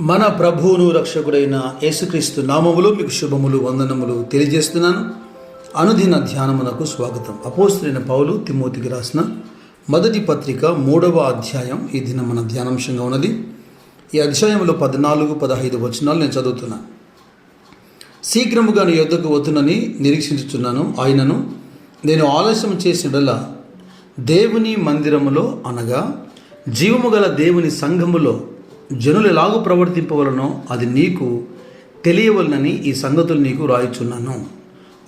మన ప్రభువును రక్షకుడైన యేసుక్రీస్తు నామములు మీకు శుభములు వందనములు తెలియజేస్తున్నాను. అనుదిన ధ్యానమునకు స్వాగతం. అపోస్తులైన పౌలు తిమోతికి రాసిన మొదటి పత్రిక మూడవ అధ్యాయం ఈ దిన మన ధ్యానాంశంగా ఉన్నది. ఈ అధ్యాయంలో పద్నాలుగు పదహైదు వచనాలు నేను చదువుతున్నాను శీఘ్రముగా నీ యొద్దకు వతునని నిరీక్షించుచున్నాను. ఆయనను నేను ఆలస్యం చేసినలా దేవుని మందిరములో అనగా జీవము గల దేవుని సంఘములో జనులు ఎలాగూ ప్రవర్తింపవలనో అది నీకు తెలియవలనని ఈ సంగతులు నీకు రాయిచున్నాను.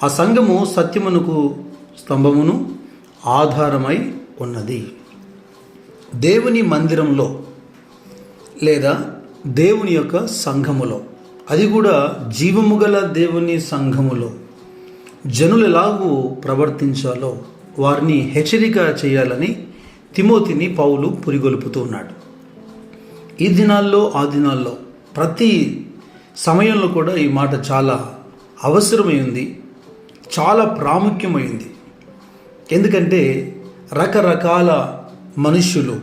ఆ సంఘము సత్యమునకు స్తంభమును ఆధారమై ఉన్నది. దేవుని మందిరంలో లేదా దేవుని యొక్క సంఘములో అది కూడా జీవము గల దేవుని సంఘములో జనులు ఎలాగూ ప్రవర్తించాలో వారిని హెచ్చరిక చేయాలని తిమోతిని పౌలు పురిగొలుపుతూ ఉన్నాడు. ఈ దినాల్లో ఆ దినాల్లో ప్రతి సమయంలో కూడా ఈ మాట చాలా అవసరమైంది చాలా ప్రాముఖ్యమైంది. ఎందుకంటే రకరకాల మనుషులు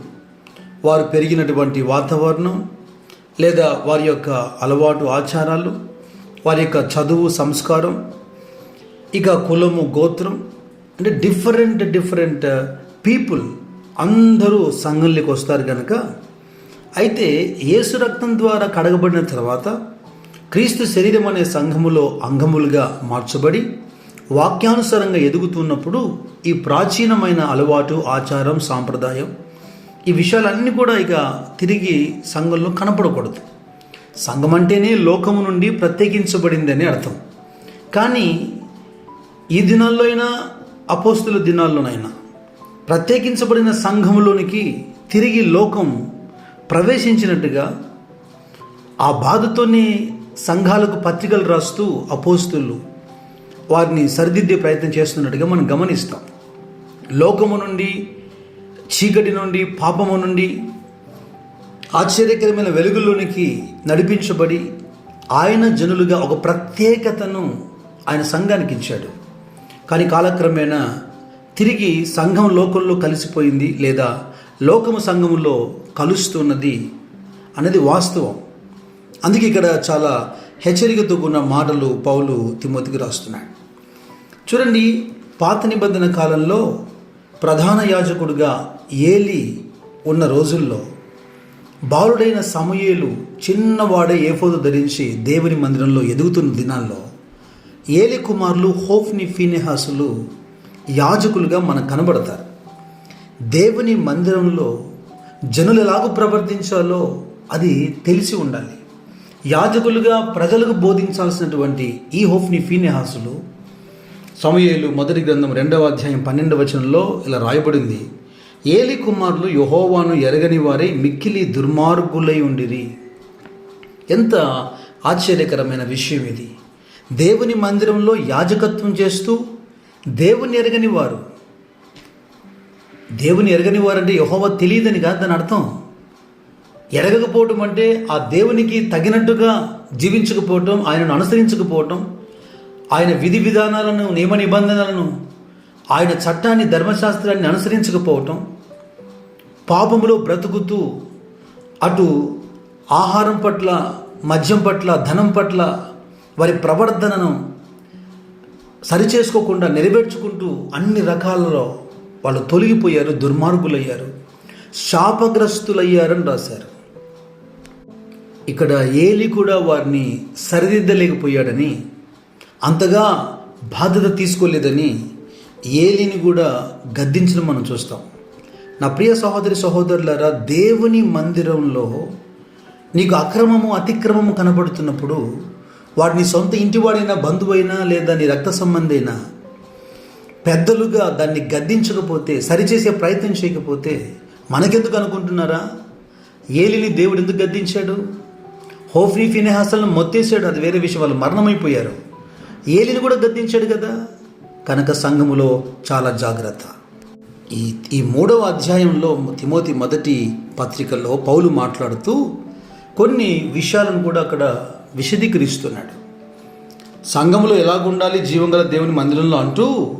వారు పెరిగినటువంటి వాతావరణం లేదా వారి యొక్క అలవాటు ఆచారాలు వారి యొక్క చదువు సంస్కారం ఇక కులము గోత్రం అంటే డిఫరెంట్ డిఫరెంట్ పీపుల్ అందరూ సంఘంలోకి వస్తారు కనుక అయితే యేసు రక్తం ద్వారా కడగబడిన తర్వాత క్రీస్తు శరీరం అనే సంఘములో అంగములుగా మార్చబడి వాక్యానుసారంగా ఎదుగుతున్నప్పుడు ఈ ప్రాచీనమైన అలవాటు ఆచారం సాంప్రదాయం ఈ విషయాలన్నీ కూడా ఇక తిరిగి సంఘంలో కనపడకూడదు. సంఘం అంటేనే లోకము నుండి ప్రత్యేకించబడిందని అర్థం. కానీ ఈ దినాల్లో అయినా అపోస్తుల దినాల్లోనైనా ప్రత్యేకించబడిన సంఘములోనికి తిరిగి లోకం ప్రవేశించినట్టుగా ఆ బాధతోనే సంఘాలకు పత్రికలు రాస్తూ అపోస్తులు వారిని సరిదిద్దే ప్రయత్నం చేస్తున్నట్టుగా మనం గమనిస్తాం. లోకము నుండి చీకటి నుండి పాపము నుండి ఆశ్చర్యకరమైన వెలుగులోనికి నడిపించబడి ఆయన జనులుగా ఒక ప్రత్యేకతను ఆయన సంఘానికి ఇచ్చాడు. కానీ కాలక్రమేణా తిరిగి సంఘం లోకంలో కలిసిపోయింది లేదా లోకము సంఘములో కలుస్తున్నది అనేది వాస్తవం. అందుకే ఇక్కడ చాలా హెచ్చరికతో కూడిన మాటలు పౌలు తిమ్మతికి రాస్తున్నాడు. చూడండి పాత నిబంధన కాలంలో ప్రధాన యాజకుడుగా ఏలి ఉన్న రోజుల్లో బాలుడైన సమయేలు చిన్నవాడే ఏఫోదు ధరించి దేవుని మందిరంలో ఎదుగుతున్న దినాల్లో ఏలి కుమారులు హోఫ్ని ఫీనెహాసులు యాజకులుగా మనకు కనబడతారు. దేవుని మందిరంలో జనులు ఎలాగో ప్రవర్తించాలో అది తెలిసి ఉండాలి. యాజకులుగా ప్రజలకు బోధించాల్సినటువంటి ఈ హోఫ్ని ఫీనెహాసులు సమయలు మొదటి గ్రంథం రెండవ అధ్యాయం పన్నెండవ వచనంలో ఇలా రాయబడింది. ఏలి కుమారులు యహోవాను ఎరగని వారే మిక్కిలి దుర్మార్గులై ఉండిరి. ఎంత ఆశ్చర్యకరమైన విషయం ఇది దేవుని మందిరంలో యాజకత్వం చేస్తూ దేవుని ఎరగని వారు దేవుని ఎరగని వారంటే యహోవ తెలియదని కాదు దాని అర్థం. ఎరగకపోవటం అంటే ఆ దేవునికి తగినట్టుగా జీవించకపోవటం ఆయనను అనుసరించకపోవటం ఆయన విధి విధానాలను నియమ నిబంధనలను ఆయన చట్టాన్ని ధర్మశాస్త్రాన్ని అనుసరించకపోవటం పాపములో బ్రతుకుతూ అటు ఆహారం పట్ల మద్యం పట్ల ధనం పట్ల వారి ప్రవర్తనను సరిచేసుకోకుండా నెరవేర్చుకుంటూ అన్ని రకాలలో వాళ్ళు తొలగిపోయారు దుర్మార్గులయ్యారు శాపగ్రస్తులయ్యారని రాశారు. ఇక్కడ ఏలి కూడా వారిని సరిదిద్దలేకపోయాడని అంతగా బాధ్యత తీసుకోలేదని ఏలిని కూడా గద్దించడం మనం చూస్తాం. నా ప్రియ సహోదరి సహోదరులారా దేవుని మందిరంలో నీకు అక్రమము అతిక్రమము కనబడుతున్నప్పుడు వాడిని సొంత ఇంటివాడైనా బంధువైనా లేదా నీ రక్త సంబంధైనా పెద్దలుగా దాన్ని గద్దించకపోతే సరిచేసే ప్రయత్నం చేయకపోతే మనకెందుకు అనుకుంటున్నారా? ఏలిని దేవుడు ఎందుకు గద్దించాడు? హోఫ్రీ ఫినెహాసలను మొత్తేసాడు అది వేరే విషయం వాళ్ళు మరణమైపోయారు. ఏలిని కూడా గద్దించాడు కదా? కనుక సంఘములో చాలా జాగ్రత్త. ఈ ఈ మూడవ అధ్యాయంలో తిమోతి మొదటి పత్రికలో పౌలు మాట్లాడుతూ కొన్ని విషయాలను కూడా అక్కడ విశదీకరిస్తున్నాడు. సంఘములో ఎలాగుండాలి జీవంగల దేవుని మందిరంలో అంటూ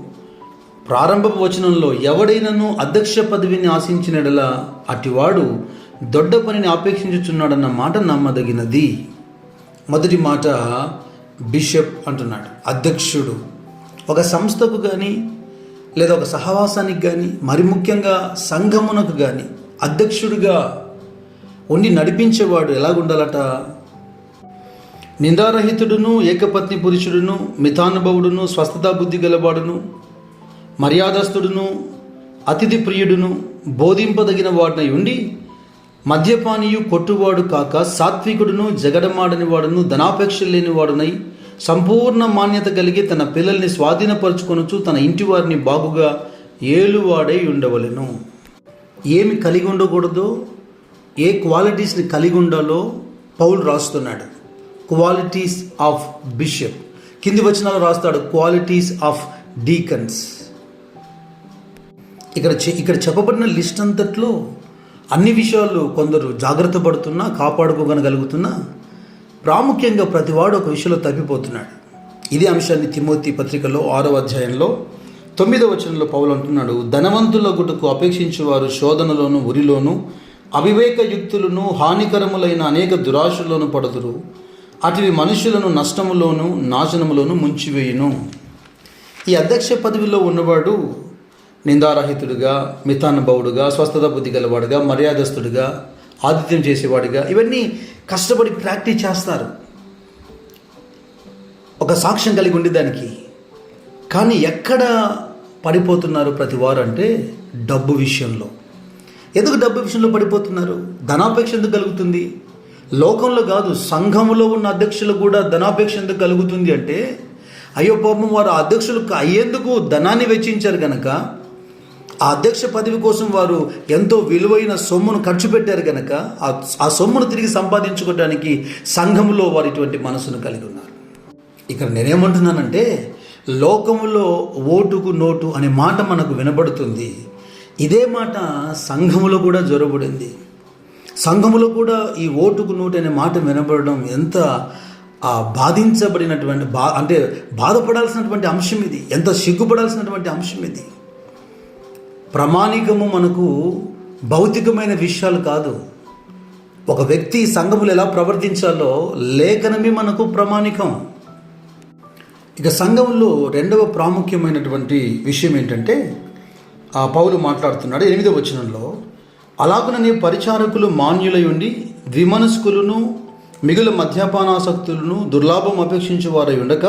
ప్రారంభ వచనంలో ఎవడైనను అధ్యక్ష పదవిని ఆశించినడలా అటివాడు దొడ్డ పనిని ఆపేక్షించుచున్నాడన్న మాట నమ్మదగినది. మొదటి మాట బిషప్ అంటున్నాడు. అధ్యక్షుడు. ఒక సంస్థకు కానీ లేదా ఒక సహవాసానికి కానీ మరి ముఖ్యంగా సంఘమునకు కానీ అధ్యక్షుడిగా ఉండి నడిపించేవాడు ఎలాగుండాలట? నిందారహితుడును ఏకపత్ని పురుషుడును మితానుభవుడును స్వస్థతా బుద్ధి గలవాడును మర్యాదస్థుడును అతిథి ప్రియుడును బోధింపదగిన వాడినై ఉండి మద్యపానీయు కొట్టువాడు కాక సాత్వికుడును జగడమాడని వాడును ధనాపేక్ష లేని వాడునై సంపూర్ణ మాన్యత కలిగి తన పిల్లల్ని స్వాధీనపరచుకొనుచు తన ఇంటి వారిని బాగుగా ఏలువాడై ఉండవలెను. ఏమి కలిగి ఉండకూడదో ఏ క్వాలిటీస్ని కలిగి ఉండాలో పౌల్ రాస్తున్నాడు. Qualities of bishop. కింది వచనాలు రాస్తాడు క్వాలిటీస్ ఆఫ్ డీకన్స్. ఇక్కడ చె- ఇక్కడ చెప్పబడిన లిస్ట్ అంతట్లో అన్ని విషయాలు కొందరు జాగ్రత్త పడుతున్నా కాపాడుకోగలగలుగుతున్నా ప్రాముఖ్యంగా ప్రతివాడు ఒక విషయంలో తప్పిపోతున్నాడు. ఇదే అంశాన్ని తిమోతి పత్రికలో ఆరో అధ్యాయంలో తొమ్మిదవ వచనంలో పౌలు అంటున్నాడు ధనవంతుల గుటకు అపేక్షించేవారు శోధనలోను ఉరిలోను అవివేక యుక్తులను హానికరములైన అనేక దురాశల్లోనూ పడదురు. అటువి మనుషులను నష్టములోను నాశనములోను ముంచివేయును. ఈ అధ్యక్ష పదవిలో ఉన్నవాడు నిందారహితుడిగా మితానుభవుడుగా స్వస్థత బుద్ధి గలవాడుగా మర్యాదస్తుడిగా ఆతిథ్యం చేసేవాడిగా ఇవన్నీ కష్టపడి ప్రాక్టీస్ చేస్తారు. ఒక సాక్ష్యం కలిగి ఉండేదానికి. కానీ ఎక్కడ పడిపోతున్నారు ప్రతి వారు అంటే డబ్బు విషయంలో. ఎందుకు డబ్బు విషయంలో పడిపోతున్నారు? ధనాపేక్ష ఎందుకు కలుగుతుంది? లోకంలో కాదు సంఘంలో ఉన్న అధ్యక్షులు కూడా ధనాపేక్ష ఎందుకు కలుగుతుంది అంటే అయ్యో పాపం వారు అధ్యక్షులు అయ్యేందుకు ధనాన్ని వెచ్చించారు కనుక ఆ అధ్యక్ష పదవి కోసం వారు ఎంతో విలువైన సొమ్మును ఖర్చు పెట్టారు కనుక ఆ సొమ్మును తిరిగి సంపాదించుకోవడానికి సంఘములో వారు ఇటువంటి మనసును కలిగి ఉన్నారు. ఇక్కడ నేనేమంటున్నానంటే లోకములో ఓటుకు నోటు అనే మాట మనకు వినబడుతుంది. ఇదే మాట సంఘములో కూడా జొరబడింది సంఘములో కూడా ఈ ఓటుకు నోటు అనే మాట వినబడడం ఎంత బాధించబడినటువంటి బా అంటే బాధపడాల్సినటువంటి అంశం ఇది. ఎంత సిగ్గుపడాల్సినటువంటి అంశం ఇది. ప్రామాణికము మనకు భౌతికమైన విషయాలు కాదు. ఒక వ్యక్తి సంఘములు ఎలా ప్రవర్తించాలో లేఖనమే మనకు ప్రామాణికం. ఇక సంఘంలో రెండవ ప్రాముఖ్యమైనటువంటి విషయం ఏంటంటే ఆ పౌలు మాట్లాడుతున్నాడు ఎనిమిదో వచనంలో అలాగుననే పరిచారకులు మాన్యులై ఉండి ద్విమనస్కులను మిగులు మద్యపానాసక్తులను దుర్లాభం అపేక్షించే వారై ఉండక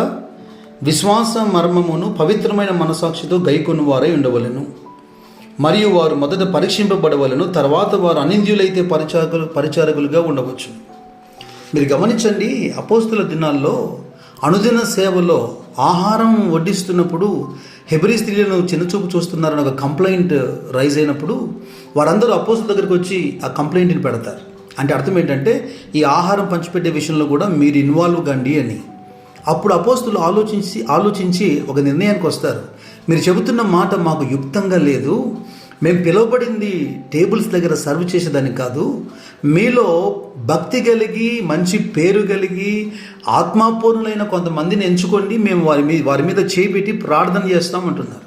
విశ్వాస మర్మమును పవిత్రమైన మనసాక్షితో గైకొన్న వారై ఉండవలెను. మరియు వారు మొదట పరీక్షింపబడవలను తర్వాత వారు అనింద్యులైతే పరిచారకులు పరిచారకులుగా ఉండవచ్చు. మీరు గమనించండి అపోస్తుల దినాల్లో అనుదిన సేవలో ఆహారం వడ్డిస్తున్నప్పుడు హెబ్రి స్త్రీలను చిన్నచూపు చూస్తున్నారని ఒక కంప్లైంట్ రైజ్ అయినప్పుడు వారందరూ అపోస్తుల దగ్గరికి వచ్చి ఆ కంప్లైంట్ని పెడతారు. అంటే అర్థం ఏంటంటే ఈ ఆహారం పంచిపెట్టే విషయంలో కూడా మీరు ఇన్వాల్వ్ కండి అని. అప్పుడు అపోస్తులు ఆలోచించి ఆలోచించి ఒక నిర్ణయానికి వస్తారు. మీరు చెబుతున్న మాట మాకు యుక్తంగా లేదు. మేము పిలువబడింది టేబుల్స్ దగ్గర సర్వ్ చేసేదానికి కాదు. మీలో భక్తి కలిగి మంచి పేరు కలిగి ఆత్మాపూర్ణులైన కొంతమందిని ఎంచుకోండి. మేము వారి మీద వారి మీద చేపెట్టి ప్రార్థన చేస్తామంటున్నారు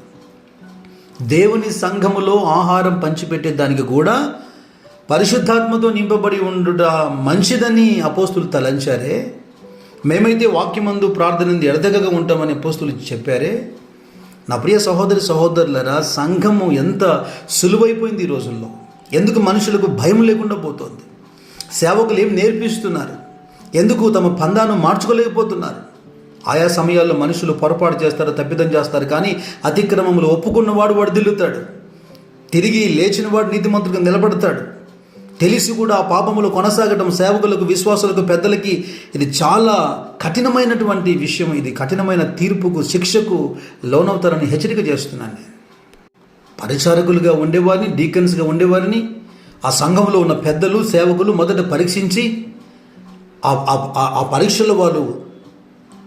దేవుని సంఘములో ఆహారం పంచిపెట్టే దానికి కూడా పరిశుద్ధాత్మతో నింపబడి ఉండుట మంచిదని అపోస్తులు తలంచారే. మేమైతే వాక్యమందు ప్రార్థనంది ఎడతెగగా ఉంటామని అపోస్తులు చెప్పారే. నా ప్రియ సహోదరి సహోదరులరా సంఘము ఎంత సులువైపోయింది ఈ రోజుల్లో. ఎందుకు మనుషులకు భయం లేకుండా పోతోంది? సేవకులు ఏం నేర్పిస్తున్నారు? ఎందుకు తమ పందాను మార్చుకోలేకపోతున్నారు? ఆయా సమయాల్లో మనుషులు పొరపాటు చేస్తారు తప్పిదం చేస్తారు కానీ అతిక్రమములు ఒప్పుకున్నవాడు వాడు దిల్లుతాడు. తిరిగి లేచినవాడు నీతిమంతుడిగా నిలబడతాడు. తెలిసి కూడా ఆ పాపములు కొనసాగటం సేవకులకు విశ్వాసులకు పెద్దలకి ఇది చాలా కఠినమైనటువంటి విషయం ఇది. కఠినమైన తీర్పుకు శిక్షకు లోనవుతారని హెచ్చరిక చేస్తున్నాను నేను. పరిచారకులుగా ఉండేవారిని డీకన్స్గా ఉండేవారిని ఆ సంఘంలో ఉన్న పెద్దలు సేవకులు మొదట పరీక్షించి ఆ- ఆ- పరీక్షలో వాళ్ళు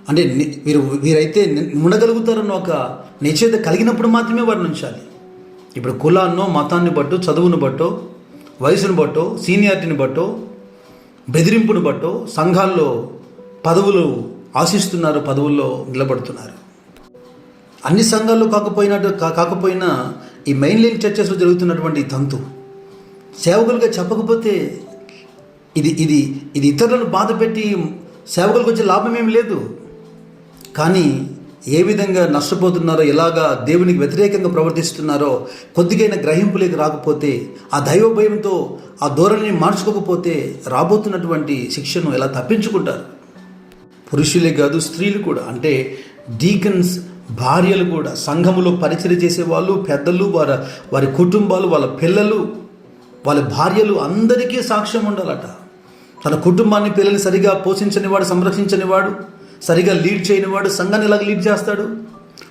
అంటే వీరు వీరైతే ఉండగలుగుతారన్న ఒక నిశ్చయత కలిగినప్పుడు మాత్రమే వారిని ఉంచాలి. ఇప్పుడు కులాన్నో మతాన్ని బట్టో చదువును బట్టో వయసును బట్టో సీనియారిటీని బట్టో బెదిరింపును బట్టో సంఘాల్లో పదవులు ఆశిస్తున్నారు పదవుల్లో నిలబడుతున్నారు. అన్ని సంఘాల్లో కాకపోయినట్టు కా- కాకపోయినా ఈ మెయిన్ లైన్ చర్చెస్లో జరుగుతున్నటువంటి తంతు. సేవకులుగా చెప్పకపోతే ఇది ఇది ఇది ఇతరులను బాధ పెట్టి సేవకులకు వచ్చే లాభం ఏమి లేదు. కానీ ఏ విధంగా నష్టపోతున్నారో ఎలాగా దేవునికి వ్యతిరేకంగా ప్రవర్తిస్తున్నారో కొద్దిగైన గ్రహింపులేకి రాకపోతే ఆ దైవ భయంతో ఆ ధోరణిని మార్చుకోకపోతే రాబోతున్నటువంటి శిక్షను ఎలా తప్పించుకుంటారు? పురుషులే కాదు స్త్రీలు కూడా. అంటే డీకన్స్ భార్యలు కూడా సంఘములో పరిచయం చేసే వాళ్ళు పెద్దలు వారి వారి కుటుంబాలు వాళ్ళ పిల్లలు వాళ్ళ భార్యలు అందరికీ సాక్ష్యం ఉండాలట. తన కుటుంబాన్ని పిల్లల్ని సరిగా పోషించని వాడు సంరక్షించని వాడు సరిగా లీడ్ చేయని వాడు సంఘాన్ని ఎలాగ లీడ్ చేస్తాడు?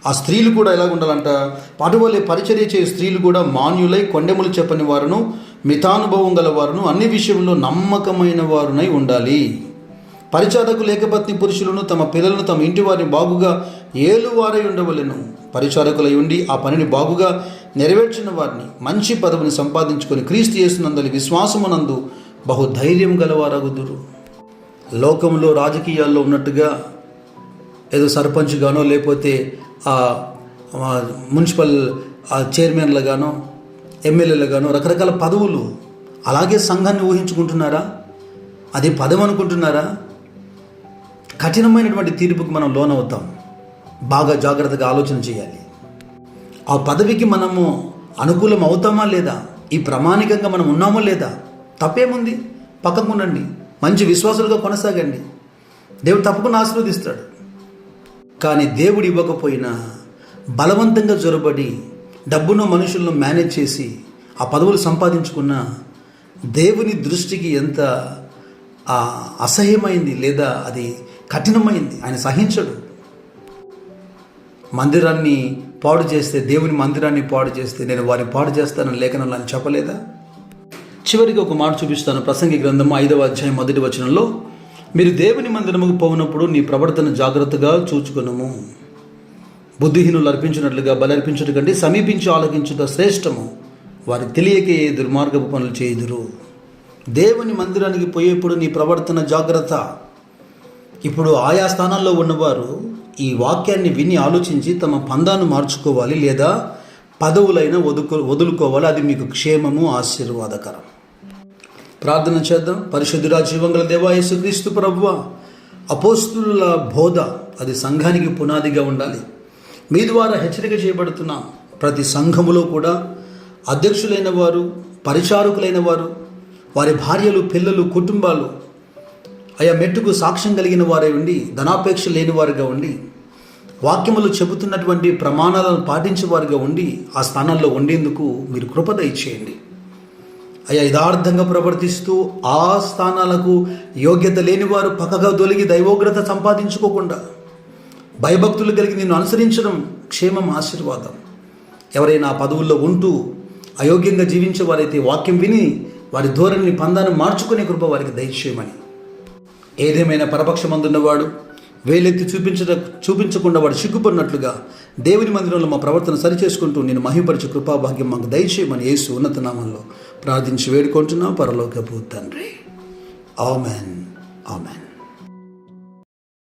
ఆ స్త్రీలు కూడా ఎలా ఉండాలంట? పటువలే పరిచర్య చేయ స్త్రీలు కూడా మాన్యులై కొండెములు చెప్పని వారును మితానుభవం గల వారును అన్ని విషయంలో నమ్మకమైన వారునై ఉండాలి. పరిచారకు లేకపత్ని పురుషులను తమ పిల్లలను తమ ఇంటి వారిని బాగుగా ఏలువారై ఉండవలెను. పరిచారకులై ఉండి ఆ పనిని బాగుగా నెరవేర్చిన వారిని మంచి పదవిని సంపాదించుకొని క్రీస్తు చేస్తున్నందలి విశ్వాసమునందు బహు ధైర్యం గలవారగుదురు. లోకంలో రాజకీయాల్లో ఉన్నట్టుగా ఏదో సర్పంచ్ గానో లేకపోతే ఆ మున్సిపల్ ఆ చైర్మన్లుగానో ఎమ్మెల్యేలుగానో రకరకాల పదవులు అలాగే సంఘాన్ని ఊహించుకుంటున్నారా? అది పదం అనుకుంటున్నారా కఠినమైనటువంటి తీర్పుకు మనం లోనవుతాం. బాగా జాగ్రత్తగా ఆలోచన చేయాలి. ఆ పదవికి మనము అనుకూలం అవుతామా లేదా? ఈ ప్రామాణికంగా మనం ఉన్నామో లేదా? తప్పేముంది? పక్కకు ఉండండి. మంచి విశ్వాసులుగా కొనసాగండి. దేవుడు తప్పకుండా ఆశీర్వదిస్తాడు. కానీ దేవుడు ఇవ్వకపోయినా బలవంతంగా జొరబడి డబ్బును మనుషులను మేనేజ్ చేసి ఆ పదవులు సంపాదించుకున్న దేవుని దృష్టికి ఎంత అసహ్యమైంది లేదా అది కఠినమైంది. ఆయన సహించడు. మందిరాన్ని పాడు చేస్తే దేవుని మందిరాన్ని పాడు చేస్తే నేను వారిని పాడు చేస్తానని లేఖనంలో అని చెప్పలేదా? చివరికి ఒక మాట చూపిస్తాను. ప్రసంగి గ్రంథము ఐదవ అధ్యాయం మొదటి వచనంలో మీరు దేవుని మందిరముకు పోనప్పుడు నీ ప్రవర్తన జాగ్రత్తగా చూచుకునము. బుద్ధిహీనులు అర్పించినట్లుగా బలర్పించడం కంటే సమీపించి ఆలకించుట శ్రేష్టము. వారి తెలియకే దుర్మార్గపు పనులు చేయుదురు. దేవుని మందిరానికి పోయేప్పుడు నీ ప్రవర్తన జాగ్రత్త. ఇప్పుడు ఆయా స్థానాల్లో ఉన్నవారు ఈ వాక్యాన్ని విని ఆలోచించి తమ పందాను మార్చుకోవాలి లేదా పదవులైన వదుకు వదులుకోవాలి. అది మీకు క్షేమము ఆశీర్వాదకరం. ప్రార్థన చేద్దాం. పరిశుద్ధురా జీవంగల దేవా యేసుక్రీస్తు ప్రభువ అపోస్తుల బోధ అది సంఘానికి పునాదిగా ఉండాలి. మీ ద్వారా హెచ్చరిక చేయబడుతున్న ప్రతి సంఘములో కూడా అధ్యక్షులైన వారు పరిచారకులైన వారు వారి భార్యలు పిల్లలు కుటుంబాలు ఆయా మెట్టుకు సాక్ష్యం కలిగిన వారై ఉండి ధనాపేక్ష లేని వారుగా ఉండి వాక్యములు చెబుతున్నటువంటి ప్రమాణాలను పాటించేవారుగా ఉండి ఆ స్థానంలో ఉండేందుకు మీరు కృపద ఇచ్చేయండి అయ్యా యథార్థంగా ప్రవర్తిస్తూ ఆ స్థానాలకు యోగ్యత లేని వారు పక్కగా తొలగి దైవోగ్రత సంపాదించుకోకుండా భయభక్తులు కలిగి నిన్ను అనుసరించడం క్షేమం ఆశీర్వాదం. ఎవరైనా పదవుల్లో ఉంటూ అయోగ్యంగా జీవించే వారైతే వాక్యం విని వారి ధోరణిని పందాన్ని మార్చుకునే కృప వారికి దయచేయమని. ఏదేమైనా పరపక్షమందున్నవాడు వేలెత్తి చూపించట చూపించకుండా వాడు సిగ్గుపడినట్లుగా దేవుని మందిరంలో మా ప్రవర్తన సరిచేసుకుంటూ నేను మహిమపరిచే కృపాభాగ్యం మాకు దయచేయమని యేసు ఉన్నత నామంలో ప్రార్థించి వేడుకుంటున్నాం. పరలోకపు తండ్రి. ఆమెన్. ఆమెన్.